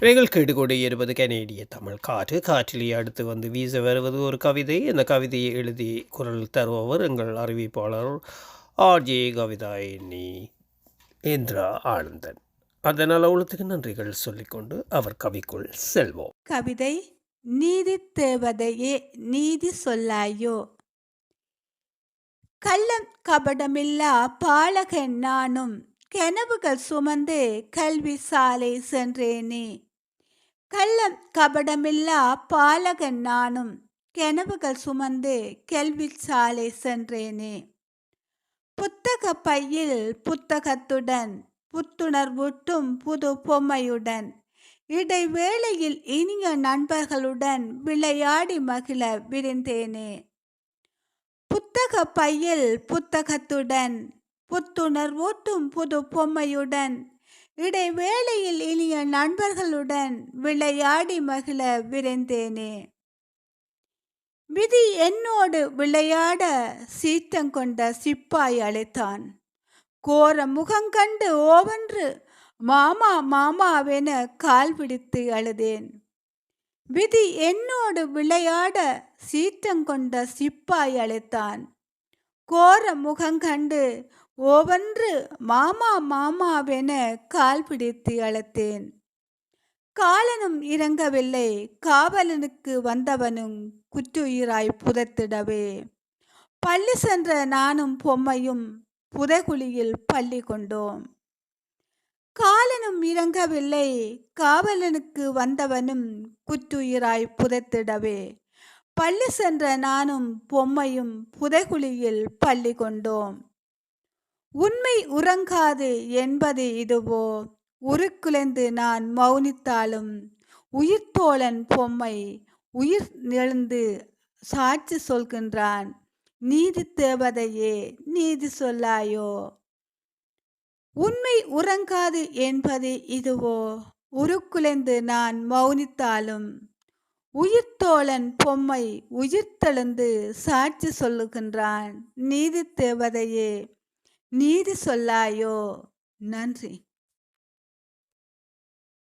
நீங்கள் கேட்டுக்கொண்டு இருப்பது கனேடிய தமிழ் காற்று. காற்றிலே அடுத்து வந்து வீச வருவது ஒரு கவிதை. அந்த கவிதையை எழுதி குரல் தருபவர் எங்கள் அறிவிப்பாளர் ஆர்ஜே கவிதா எண்ணி இந்திரா ஆனந்தன். அதனால் அவளுக்கு நன்றிகள் சொல்லிக்கொண்டு அவர் கவிக்குள் செல்வோம். கவிதை நீதி தேவதையே நீதி சொல்லாயோ? கள்ளம் கபடமில்லா பாலகன் நானும் கனவுகள் சுமந்து கல்வி சாலை சென்றேனே? கள்ளம் கபடமில்லா பாலகன் நானும் கெனவுகள் சுமந்து கேள்வி சாலை சென்றேனே. புத்தக பையில் புத்தகத்துடன் புத்துணர்வூட்டும் புது பொம்மையுடன் இடைவேளையில் இனிய நண்பர்களுடன் விளையாடி மகிழ விரிந்தேனே. புத்தக பையில் புத்தகத்துடன் புத்துணர்வூட்டும் புது பொம்மையுடன் இடைவேளையில் இனிய நண்பர்களுடன் விளையாடி மகிழ விரைந்தேனே. விதி என்னோடு விளையாட சீற்றங்கொண்ட சிப்பாய் அழைத்தான். கோர முகங்கண்டு ஓவென்று மாமா மாமாவென கால் பிடித்து அழுதேன். விதி என்னோடு விளையாட சீற்றங்கொண்ட சிப்பாய் அழைத்தான். கோர முகங்கண்டு ஒவ்வொன்று மாமா மாமாவென கால் பிடித்து அழைத்தேன். காலனும் இறங்கவில்லை. காவலனுக்கு வந்தவனும் குற்றுயிராய் புதைத்திடவே. பள்ளி சென்ற நானும் பொம்மையும் புதைகுழியில் பள்ளி கொண்டோம். காலனும் இறங்கவில்லை. காவலனுக்கு வந்தவனும் குற்றுயிராய் புதைத்திடவே. பள்ளி சென்ற நானும் பொம்மையும் புதைகுழியில் பள்ளி கொண்டோம். உண்மை உறங்காது என்பது இதுவோ? உருக்குலைந்து நான் மௌனித்தாலும் உயிர்த்தோழன் பொம்மை உயிர் நெழுந்து சாட்சி சொல்கின்றான். நீதி தேவதையே நீதி சொல்லாயோ? உண்மை உறங்காது என்பது இதுவோ? உருக்குலைந்து நான் மௌனித்தாலும் உயிர்த்தோழன் பொம்மை உயிர்த்தெழுந்து சாட்சி சொல்லுகின்றான். நீதி தேவதையே நீதி சொல்லாயோ? நன்றி.